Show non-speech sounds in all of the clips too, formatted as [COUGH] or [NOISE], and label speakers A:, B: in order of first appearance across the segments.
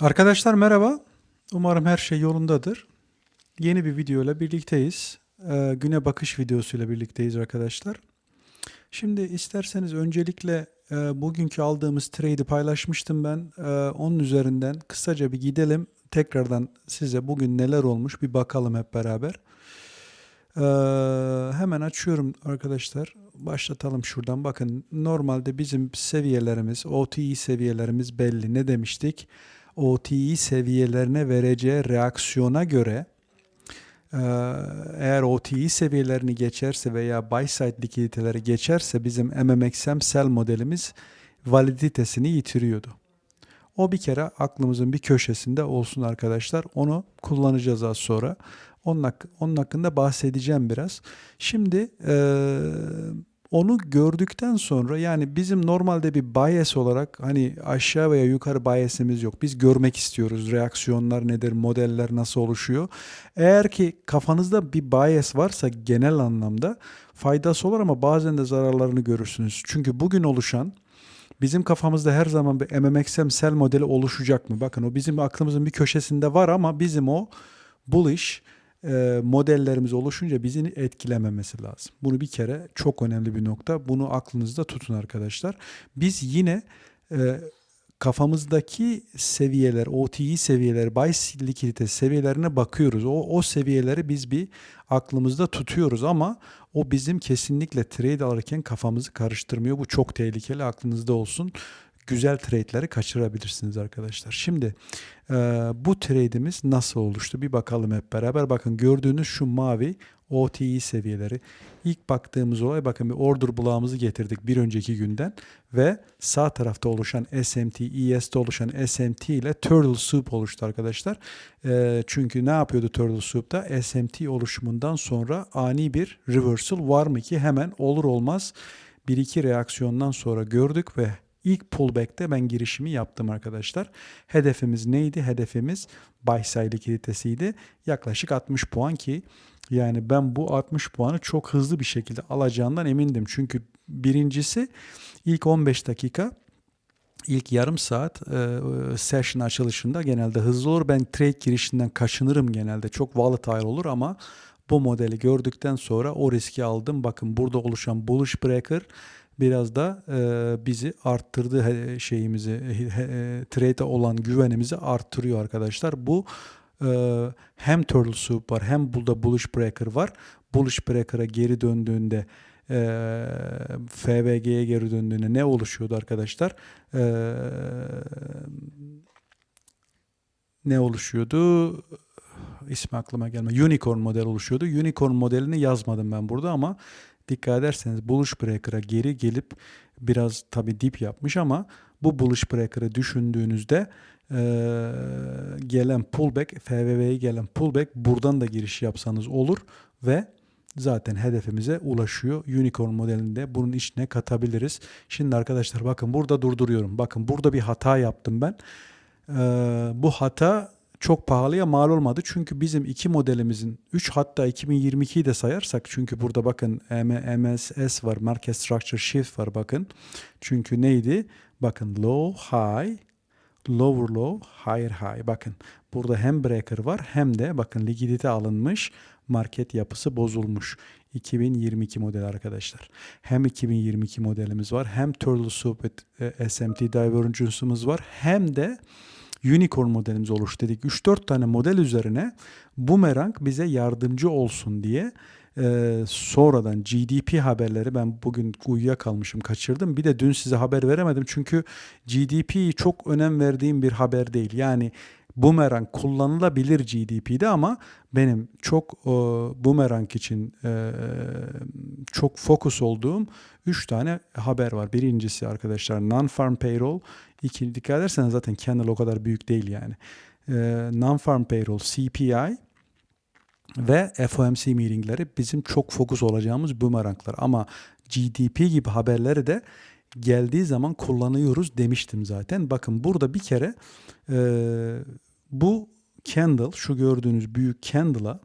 A: Arkadaşlar merhaba. Umarım her şey yolundadır. Yeni bir video ile birlikteyiz. Ee, güne bakış videosuyla birlikteyiz arkadaşlar. Şimdi isterseniz öncelikle e, bugünkü aldığımız trade'i paylaşmıştım ben. E, onun üzerinden kısaca bir gidelim. Tekrardan size bugün neler olmuş bir bakalım hep beraber. Ee, hemen açıyorum arkadaşlar. Başlatalım şuradan. Bakın normalde bizim seviyelerimiz, OTI seviyelerimiz belli. Ne demiştik? OTI seviyelerine vereceği reaksiyona göre e, eğer OTI seviyelerini geçerse veya buy side likiditeleri geçerse bizim MMXM sell modelimiz validitesini yitiriyordu. O bir kere aklımızın bir köşesinde olsun arkadaşlar. Onu kullanacağız az sonra. Onun, hak- onun hakkında bahsedeceğim biraz. Şimdi eee, onu gördükten sonra yani bizim normalde bir bias olarak hani aşağı veya yukarı bias'imiz yok. Biz görmek istiyoruz. Reaksiyonlar nedir, modeller nasıl oluşuyor. Eğer ki kafanızda bir bias varsa genel anlamda faydası olur ama bazen de zararlarını görürsünüz. Çünkü bugün oluşan Bizim kafamızda her zaman bir MMXM modeli oluşacak mı? Bakın o bizim aklımızın bir köşesinde var ama bizim o bullish e, modellerimiz oluşunca bizi etkilememesi lazım. Bunu bir kere çok önemli bir nokta. Bunu aklınızda tutun arkadaşlar. Biz yine e, kafamızdaki seviyeler, OTI seviyeler, buy likidite seviyelerine bakıyoruz. O, o seviyeleri biz bir aklımızda tutuyoruz ama o bizim kesinlikle trade alırken kafamızı karıştırmıyor. Bu çok tehlikeli aklınızda olsun. Güzel trade'leri kaçırabilirsiniz arkadaşlar. Şimdi e, bu trade'imiz nasıl oluştu? Bir bakalım hep beraber. Bakın gördüğünüz şu mavi OTI seviyeleri. İlk baktığımız olay bakın bir order bloğumuzu getirdik bir önceki günden ve sağ tarafta oluşan SMT, ES'te oluşan SMT ile Turtle Soup oluştu arkadaşlar. E, çünkü ne yapıyordu Turtle Soup'ta? SMT oluşumundan sonra ani bir reversal var mı ki hemen olur olmaz bir iki reaksiyondan sonra gördük ve ilk pullback'te ben girişimi yaptım arkadaşlar. Hedefimiz neydi? Hedefimiz buy side likiditesiydi. Yaklaşık 60 puan ki yani ben bu 60 puanı çok hızlı bir şekilde alacağından emindim. Çünkü birincisi ilk 15 dakika ilk yarım saat e, session açılışında genelde hızlı olur. Ben trade girişinden kaçınırım genelde. Çok volatile olur ama bu modeli gördükten sonra o riski aldım. Bakın burada oluşan bullish breaker biraz da e, bizi arttırdı şeyimizi he- trade'e olan güvenimizi arttırıyor arkadaşlar. Bu e, hem turtle soup var hem burada bullish breaker var. Bullish breaker'a geri döndüğünde e, FVG'ye geri döndüğünde ne oluşuyordu arkadaşlar? E, ne oluşuyordu? İsmi aklıma gelmiyor. Unicorn model oluşuyordu. Unicorn modelini yazmadım ben burada ama dikkat ederseniz bullish breaker'a geri gelip biraz tabi dip yapmış ama bu bullish breaker'ı düşündüğünüzde eee, gelen pullback, FVV'ye gelen pullback buradan da giriş yapsanız olur ve zaten hedefimize ulaşıyor. Unicorn modelinde bunun içine katabiliriz. Şimdi arkadaşlar bakın burada durduruyorum. Bakın burada bir hata yaptım ben. Eee, bu hata çok pahalıya mal olmadı. Çünkü bizim iki modelimizin 3 hatta 2022'yi de sayarsak çünkü burada bakın MSS var, Market Structure Shift var bakın. Çünkü neydi? Bakın low, high, lower low, higher high. Bakın burada hem breaker var hem de bakın likidite alınmış, market yapısı bozulmuş. 2022 model arkadaşlar. Hem 2022 modelimiz var hem Turtle Soup e, SMT Divergence'ımız var hem de Unicorn modelimiz oluş dedik. 3-4 tane model üzerine Boomerang bize yardımcı olsun diye e, sonradan GDP haberleri ben bugün uyuyakalmışım kaçırdım. Bir de dün size haber veremedim çünkü GDP çok önem verdiğim bir haber değil. Yani Boomerang kullanılabilir GDP'de ama benim çok e, Boomerang için e, çok fokus olduğum 3 tane haber var. Birincisi arkadaşlar non-farm payroll. İkinci dikkat ederseniz zaten Candle o kadar büyük değil yani. E, non-farm payroll, CPI ve FOMC meetingleri bizim çok fokus olacağımız boomeranglar. Ama GDP gibi haberleri de geldiği zaman kullanıyoruz demiştim zaten. Bakın burada bir kere e, bu candle, şu gördüğünüz büyük candle'a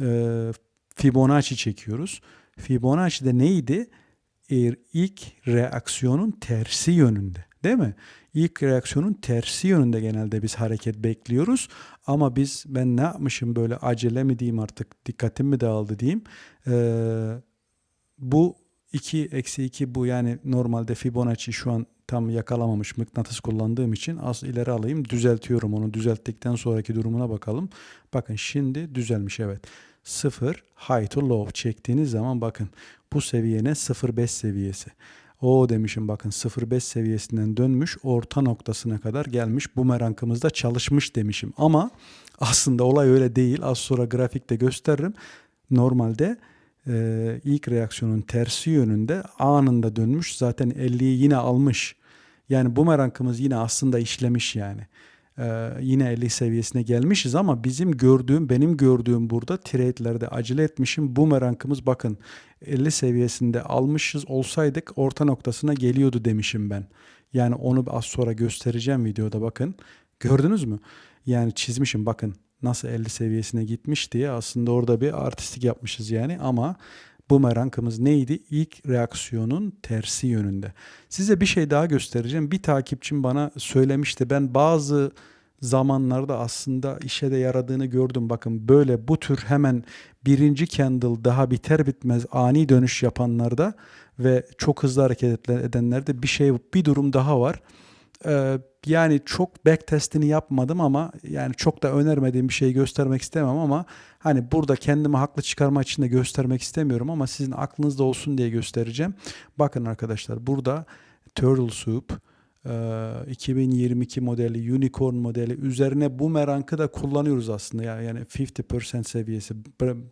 A: e, Fibonacci çekiyoruz. Fibonacci de neydi? Eğer ilk reaksiyonun tersi yönünde. Değil mi? İlk reaksiyonun tersi yönünde genelde biz hareket bekliyoruz. Ama biz ben ne yapmışım böyle acele mi diyeyim artık dikkatim mi dağıldı diyeyim. Ee, bu 2 eksi 2 bu yani normalde Fibonacci şu an tam yakalamamış mıknatıs kullandığım için az ileri alayım düzeltiyorum onu düzelttikten sonraki durumuna bakalım. Bakın şimdi düzelmiş evet. 0 high to low çektiğiniz zaman bakın bu seviye ne 0.5 seviyesi. O demişim bakın 0.5 seviyesinden dönmüş orta noktasına kadar gelmiş bumerangımızda çalışmış demişim. Ama aslında olay öyle değil az sonra grafikte gösteririm. Normalde e, ilk reaksiyonun tersi yönünde anında dönmüş zaten 50'yi yine almış. Yani bumerangımız yine aslında işlemiş yani. Ee, yine 50 seviyesine gelmişiz ama bizim gördüğüm benim gördüğüm burada trade'lerde acele etmişim bumerangımız bakın 50 seviyesinde almışız olsaydık orta noktasına geliyordu demişim ben. Yani onu az sonra göstereceğim videoda bakın. Gördünüz mü? Yani çizmişim bakın nasıl 50 seviyesine gitmiş diye aslında orada bir artistik yapmışız yani ama bumerangımız neydi? İlk reaksiyonun tersi yönünde. Size bir şey daha göstereceğim. Bir takipçim bana söylemişti. Ben bazı zamanlarda aslında işe de yaradığını gördüm. Bakın böyle bu tür hemen birinci candle daha biter bitmez ani dönüş yapanlarda ve çok hızlı hareket edenlerde bir şey bir durum daha var. Ee, yani çok back testini yapmadım ama yani çok da önermediğim bir şeyi göstermek istemem ama hani burada kendimi haklı çıkarmak için de göstermek istemiyorum ama sizin aklınızda olsun diye göstereceğim. Bakın arkadaşlar burada Turtle Soup 2022 modeli, Unicorn modeli üzerine bu merankı da kullanıyoruz aslında. Yani 50% seviyesi,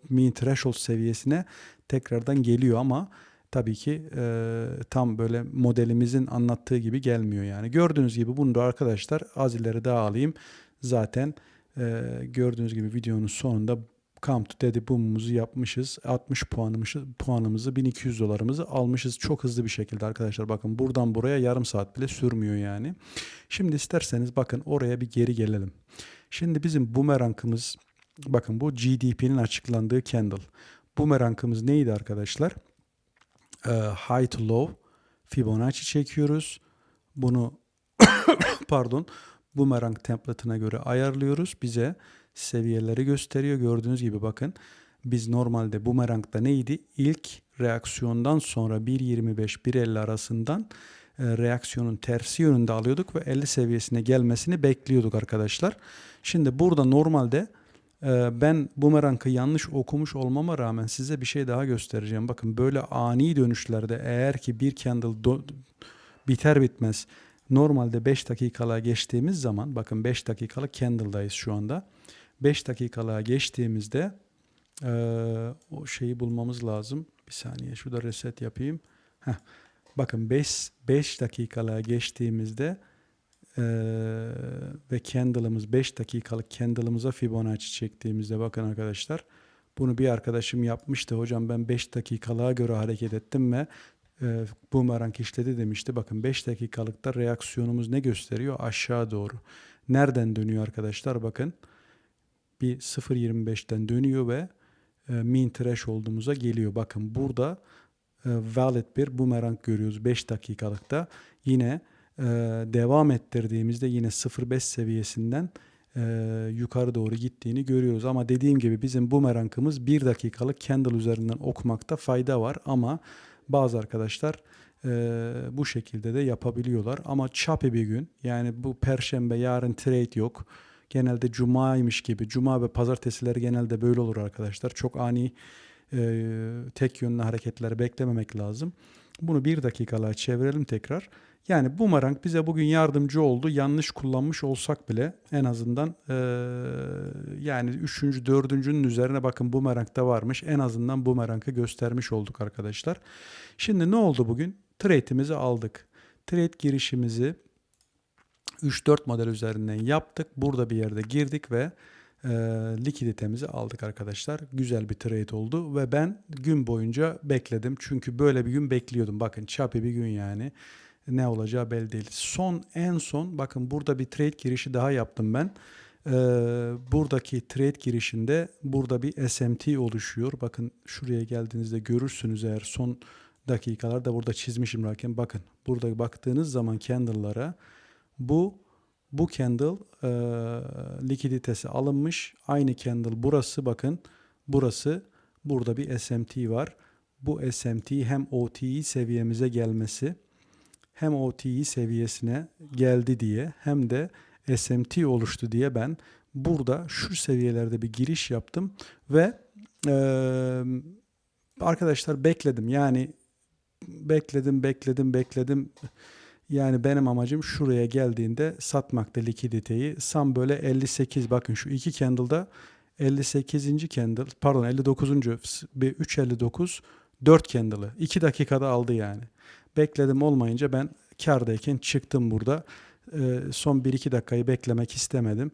A: mean threshold seviyesine tekrardan geliyor ama tabii ki e, tam böyle modelimizin anlattığı gibi gelmiyor yani. Gördüğünüz gibi bunu da arkadaşlar az ileri daha alayım. Zaten e, gördüğünüz gibi videonun sonunda Come to Daddy Boom'umuzu yapmışız. 60 puanımızı, puanımızı 1200 dolarımızı almışız. Çok hızlı bir şekilde arkadaşlar. Bakın buradan buraya yarım saat bile sürmüyor yani. Şimdi isterseniz bakın oraya bir geri gelelim. Şimdi bizim bumerangımız bakın bu GDP'nin açıklandığı candle. Bumerangımız neydi arkadaşlar? Ee, high to low Fibonacci çekiyoruz. Bunu [COUGHS] pardon bumerang template'ına göre ayarlıyoruz. Bize seviyeleri gösteriyor. Gördüğünüz gibi bakın biz normalde bumerangda neydi? İlk reaksiyondan sonra 1.25-1.50 arasından e, reaksiyonun tersi yönünde alıyorduk ve 50 seviyesine gelmesini bekliyorduk arkadaşlar. Şimdi burada normalde e, ben bumerangı yanlış okumuş olmama rağmen size bir şey daha göstereceğim. Bakın böyle ani dönüşlerde eğer ki bir candle biter bitmez normalde 5 dakikalığa geçtiğimiz zaman bakın 5 dakikalık candle'dayız şu anda. 5 dakikalığa geçtiğimizde e, o şeyi bulmamız lazım. Bir saniye şurada reset yapayım. Heh. Bakın 5 5 dakikalığa geçtiğimizde e, ve candle'ımız 5 dakikalık candle'ımıza Fibonacci çektiğimizde bakın arkadaşlar bunu bir arkadaşım yapmıştı. Hocam ben 5 dakikalığa göre hareket ettim ve e, boomerang işledi demişti. Bakın 5 dakikalıkta reaksiyonumuz ne gösteriyor? Aşağı doğru. Nereden dönüyor arkadaşlar? Bakın bir 0.25'ten dönüyor ve e, mean threshold'umuza geliyor. Bakın burada e, valid bir boomerang görüyoruz 5 dakikalıkta. Yine devam ettirdiğimizde yine 0.5 seviyesinden e, yukarı doğru gittiğini görüyoruz. Ama dediğim gibi bizim boomerangımız 1 dakikalık candle üzerinden okumakta fayda var ama bazı arkadaşlar e, bu şekilde de yapabiliyorlar. Ama choppy bir gün yani bu perşembe yarın trade yok genelde cumaymış gibi. Cuma ve pazartesileri genelde böyle olur arkadaşlar. Çok ani e, tek yönlü hareketleri beklememek lazım. Bunu bir dakikalığa çevirelim tekrar. Yani bumerang bize bugün yardımcı oldu. Yanlış kullanmış olsak bile en azından e, yani üçüncü, dördüncünün üzerine bakın bumerang da varmış. En azından bumerangı göstermiş olduk arkadaşlar. Şimdi ne oldu bugün? Trade'imizi aldık. Trade girişimizi 3-4 model üzerinden yaptık. Burada bir yerde girdik ve e, likiditemizi aldık arkadaşlar. Güzel bir trade oldu ve ben gün boyunca bekledim. Çünkü böyle bir gün bekliyordum. Bakın çapı bir gün yani. Ne olacağı belli değil. Son en son bakın burada bir trade girişi daha yaptım ben. Ee, buradaki trade girişinde burada bir SMT oluşuyor. Bakın şuraya geldiğinizde görürsünüz eğer son dakikalar da burada çizmişim raken bakın burada baktığınız zaman candle'lara bu bu candle e, likiditesi alınmış aynı candle burası bakın burası burada bir SMT var bu SMT hem OTE seviyemize gelmesi hem OTE seviyesine geldi diye hem de SMT oluştu diye ben burada şu seviyelerde bir giriş yaptım ve eee, arkadaşlar bekledim yani bekledim bekledim bekledim yani benim amacım şuraya geldiğinde satmakta likiditeyi sam böyle 58 bakın şu iki candle'da 58. candle pardon 59. bir 359 4 candle'ı 2 dakikada aldı yani. Bekledim olmayınca ben kardayken çıktım burada. Ee, son 1-2 dakikayı beklemek istemedim.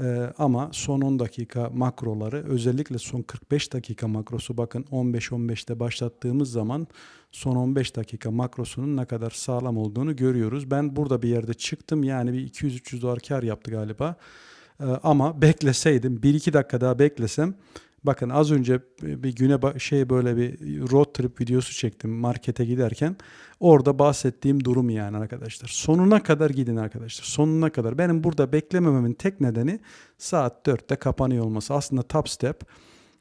A: Ee, ama son 10 dakika makroları özellikle son 45 dakika makrosu bakın 15-15'te başlattığımız zaman son 15 dakika makrosunun ne kadar sağlam olduğunu görüyoruz. Ben burada bir yerde çıktım yani bir 200-300 dolar kar yaptı galiba. Ee, ama bekleseydim 1-2 dakika daha beklesem bakın az önce bir güne şey böyle bir road trip videosu çektim markete giderken orada bahsettiğim durum yani arkadaşlar. Sonuna kadar gidin arkadaşlar. Sonuna kadar. Benim burada beklemememin tek nedeni saat 4'te kapanıyor olması. Aslında top step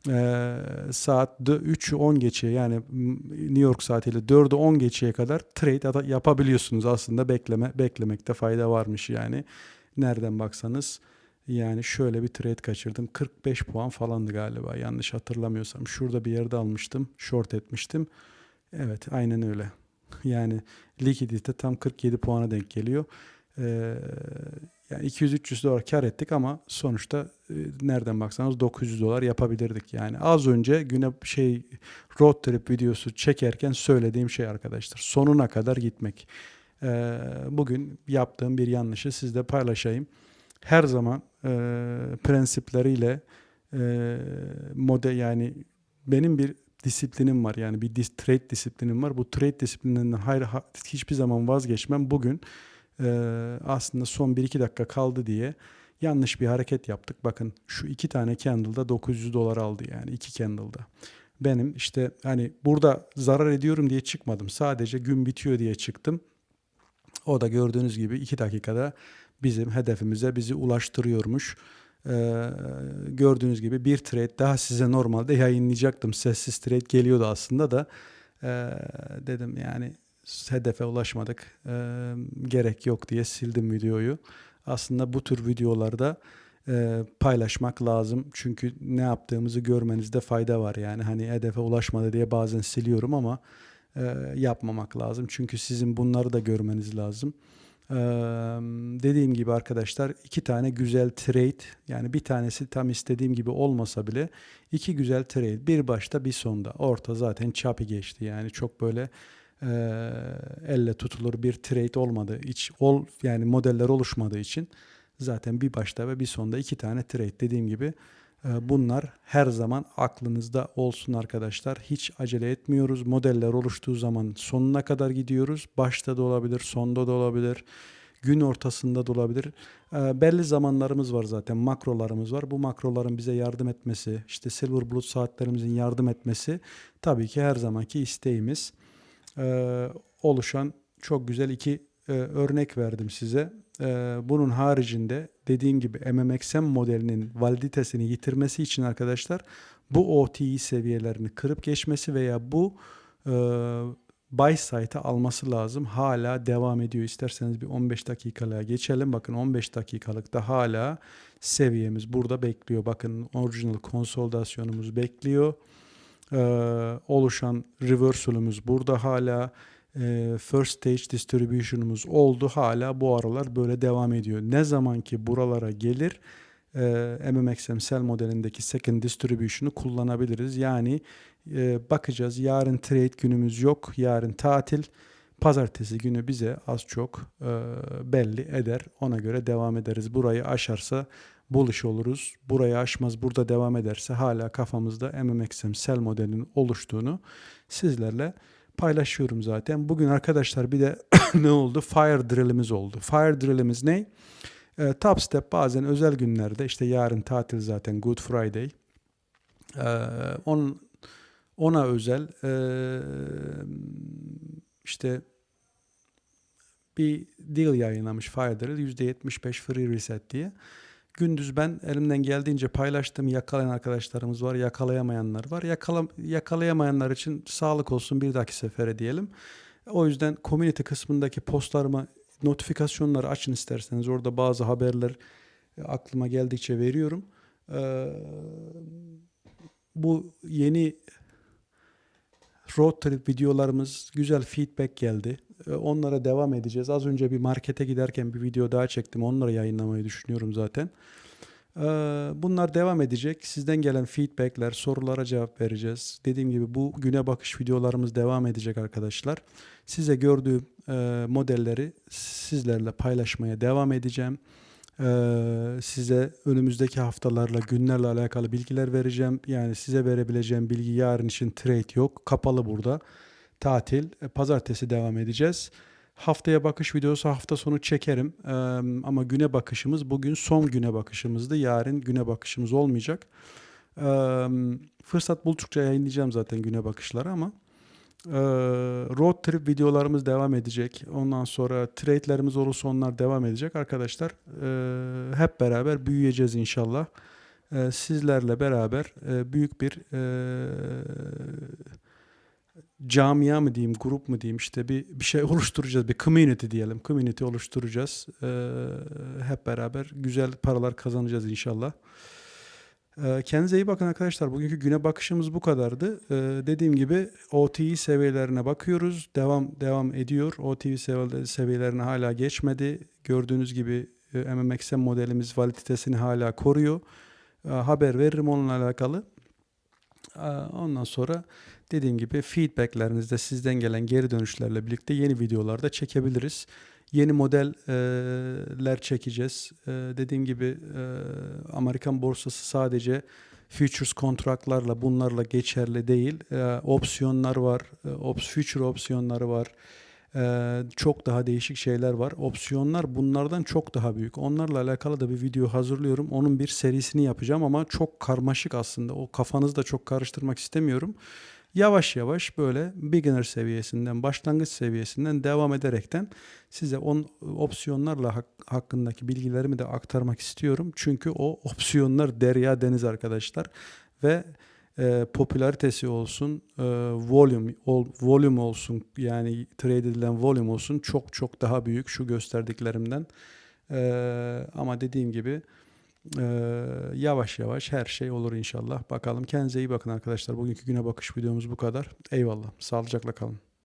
A: e, saat 3'ü 10 geçe yani New York saatiyle 4'ü 10 geçeye kadar trade yapabiliyorsunuz aslında bekleme beklemekte fayda varmış yani. Nereden baksanız yani şöyle bir trade kaçırdım. 45 puan falandı galiba yanlış hatırlamıyorsam. Şurada bir yerde almıştım. Short etmiştim. Evet aynen öyle. Yani likidite tam 47 puana denk geliyor. Ee, yani 200-300 dolar kar ettik ama sonuçta e, nereden baksanız 900 dolar yapabilirdik. Yani az önce güne şey road trip videosu çekerken söylediğim şey arkadaşlar. Sonuna kadar gitmek. Ee, bugün yaptığım bir yanlışı sizle paylaşayım her zaman e, prensipleriyle e, model yani benim bir disiplinim var yani bir dis, trade disiplinim var. Bu trade disiplininden hayır ha- hiçbir zaman vazgeçmem. Bugün e, aslında son 1-2 dakika kaldı diye yanlış bir hareket yaptık. Bakın şu iki tane candle'da 900 dolar aldı yani iki candle'da. Benim işte hani burada zarar ediyorum diye çıkmadım. Sadece gün bitiyor diye çıktım. O da gördüğünüz gibi 2 dakikada bizim hedefimize bizi ulaştırıyormuş. Ee, gördüğünüz gibi bir trade daha size normalde yayınlayacaktım. Sessiz trade geliyordu aslında da Ee, dedim yani hedefe ulaşmadık. Ee, gerek yok diye sildim videoyu. Aslında bu tür videolarda e, paylaşmak lazım. Çünkü ne yaptığımızı görmenizde fayda var. Yani hani hedefe ulaşmadı diye bazen siliyorum ama e, yapmamak lazım. Çünkü sizin bunları da görmeniz lazım. Dediğim gibi arkadaşlar iki tane güzel trade yani bir tanesi tam istediğim gibi olmasa bile iki güzel trade. Bir başta bir sonda. Orta zaten çapı geçti. Yani çok böyle e, elle tutulur bir trade olmadı hiç ol yani modeller oluşmadığı için zaten bir başta ve bir sonda iki tane trade. Dediğim gibi bunlar her zaman aklınızda olsun arkadaşlar hiç acele etmiyoruz modeller oluştuğu zaman sonuna kadar gidiyoruz başta da olabilir sonda da olabilir gün ortasında da olabilir. E, belli zamanlarımız var zaten, makrolarımız var. Bu makroların bize yardım etmesi, işte Silver Bulut saatlerimizin yardım etmesi tabii ki her zamanki isteğimiz. E, oluşan çok güzel iki e, örnek verdim size. E, bunun haricinde dediğim gibi MMXM modelinin validitesini yitirmesi için arkadaşlar bu OTI seviyelerini kırıp geçmesi veya bu e, buy site'ı alması lazım. Hala devam ediyor. İsterseniz bir 15 dakikalığa geçelim. Bakın 15 dakikalıkta hala seviyemiz burada bekliyor. Bakın orijinal konsolidasyonumuz bekliyor. Ee, oluşan reversal'ımız burada hala first stage distribution'umuz oldu. Hala bu aralar böyle devam ediyor. Ne zaman ki buralara gelir e, MMXM sell modelindeki second distribution'u kullanabiliriz. Yani e, bakacağız. Yarın trade günümüz yok. Yarın tatil. Pazartesi günü bize az çok e, belli eder. Ona göre devam ederiz. Burayı aşarsa bullish oluruz. Burayı aşmaz burada devam ederse hala kafamızda MMXM sell modelinin oluştuğunu sizlerle paylaşıyorum zaten. Bugün arkadaşlar bir de [COUGHS] ne oldu? Fire drill'imiz oldu. Fire drill'imiz ne? E, top step bazen özel günlerde işte yarın tatil zaten Good Friday. E, onun ona özel eee, işte bir deal yayınlamış Firedrill %75 free reset diye. Gündüz ben elimden geldiğince paylaştım. Yakalayan arkadaşlarımız var, yakalayamayanlar var. Yakala, yakalayamayanlar için sağlık olsun bir dahaki sefere diyelim. O yüzden community kısmındaki postlarımı notifikasyonları açın isterseniz. Orada bazı haberler e, aklıma geldikçe veriyorum. Ee, bu yeni road trip videolarımız güzel feedback geldi. Ee, Onlara devam edeceğiz. Az önce bir markete giderken bir video daha çektim. Onları yayınlamayı düşünüyorum zaten. Ee, Bunlar devam edecek. Sizden gelen feedbackler, sorulara cevap vereceğiz. Dediğim gibi bu güne bakış videolarımız devam edecek arkadaşlar. Size gördüğüm e, modelleri sizlerle paylaşmaya devam edeceğim. Ee, size önümüzdeki haftalarla, günlerle alakalı bilgiler vereceğim. Yani size verebileceğim bilgi yarın için trade yok. Kapalı burada. Tatil. E, Pazartesi devam edeceğiz. Haftaya bakış videosu hafta sonu çekerim. Ee, ama güne bakışımız bugün son güne bakışımızdı. Yarın güne bakışımız olmayacak. Ee, fırsat buldukça yayınlayacağım zaten güne bakışları ama ee, road trip videolarımız devam edecek. Ondan sonra trade'lerimiz olursa onlar devam edecek. Arkadaşlar ee, hep beraber büyüyeceğiz inşallah. Ee, sizlerle beraber e, büyük bir e, camia mı diyeyim, grup mu diyeyim işte bir bir şey [LAUGHS] oluşturacağız. Bir community diyelim. Community oluşturacağız. Ee, hep beraber güzel paralar kazanacağız inşallah. Ee, Kendinize iyi bakın arkadaşlar. Bugünkü güne bakışımız bu kadardı. Ee, dediğim gibi OTI seviyelerine bakıyoruz. Devam devam ediyor. Seviye- seviyelerine hala geçmedi. Gördüğünüz gibi e, MMXM modelimiz validitesini hala koruyor. Ee, haber veririm onunla alakalı. Ee, Ondan sonra dediğim gibi feedbacklerinizde sizden gelen geri dönüşlerle birlikte yeni videolarda çekebiliriz. Yeni modeller çekeceğiz. Ee, dediğim gibi e, Amerikan borsası sadece futures kontratlarla bunlarla geçerli değil. Ee, opsiyonlar var, e, future opsiyonları var. Ee, çok daha değişik şeyler var. Opsiyonlar bunlardan çok daha büyük. Onlarla alakalı da bir video hazırlıyorum. Onun bir serisini yapacağım ama çok karmaşık aslında. O kafanızı da çok karıştırmak istemiyorum. Yavaş yavaş böyle beginner seviyesinden, başlangıç seviyesinden devam ederekten size on opsiyonlarla hak- hakkındaki bilgilerimi de aktarmak istiyorum. Çünkü o opsiyonlar derya deniz arkadaşlar ve e, popülaritesi olsun, e, volume ol, volume olsun yani trade edilen volume olsun çok çok daha büyük şu gösterdiklerimden. E, ama dediğim gibi e, yavaş yavaş her şey olur inşallah. Bakalım kendinize iyi bakın arkadaşlar. Bugünkü güne bakış videomuz bu kadar. Eyvallah. Sağlıcakla kalın.